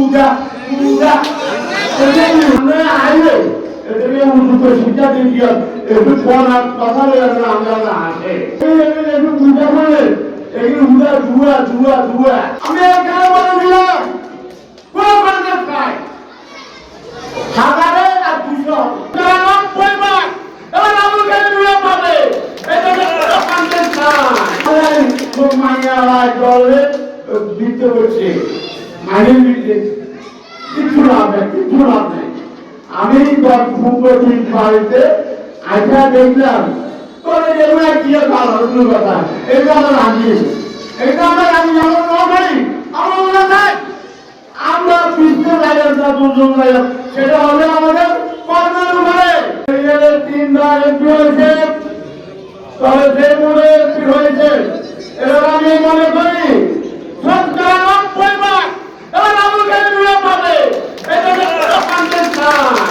পুরা পুরা আমরা আইলে এটাকে উন্নত শিক্ষা দিন গিয়া একটু পড়ার কথা বলে আমরা আসে। একটু পূজা করে এগুলো উদা জুয়া জুয়া জুয়া আমি এখানে বলে দিলাম, কোন করতে চাই হাজারে আর দুশো। দুয়ে মাইয়া জলে দিতে হচ্ছে কিছু লাভ নেই লাভ আমি আমার মনে নাই আমরা সেটা হবে আমাদের কর্মের হয়েছে এবার আমি মনে করি সরকার নব্বই মাস এবার আমাকে নিয়ে পাবে এটা তো কোনো কান্দের চাই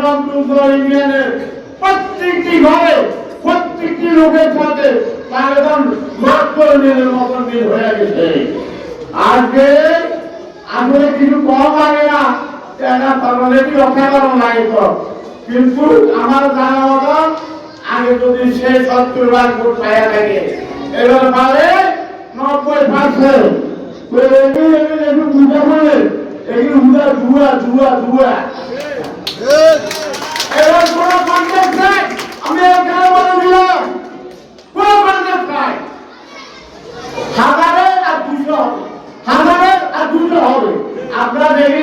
এগারো ইউনিয়নের প্রত্যেকটি ঘরে, প্রত্যেকটি লোকের সাথে তার কিন্তু আমার জানা মতো, আগে যদি সে সত্তর বার ভোট পাইয়া থাকে, এবার পারে নব্বই পার্সেন্ট বুঝা এগুলো হুদা জুয়া জুয়া জুয়া এবার কোনো কন্ট্যাক্ট নাই আমি এখানে বলে দিলাম কোনো কন্ট্যাক্ট নাই হাজারে আর দুশো হবে হাজারে আর দুশো হবে আপনারা দেখি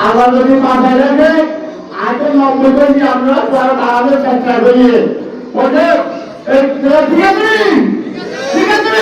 আমরা যদি মাথায় রেখে আগে নব্বই কেজি আমরা তার দাঁড়াতে চেষ্টা করি ওকে ঠিক আছে ঠিক আছে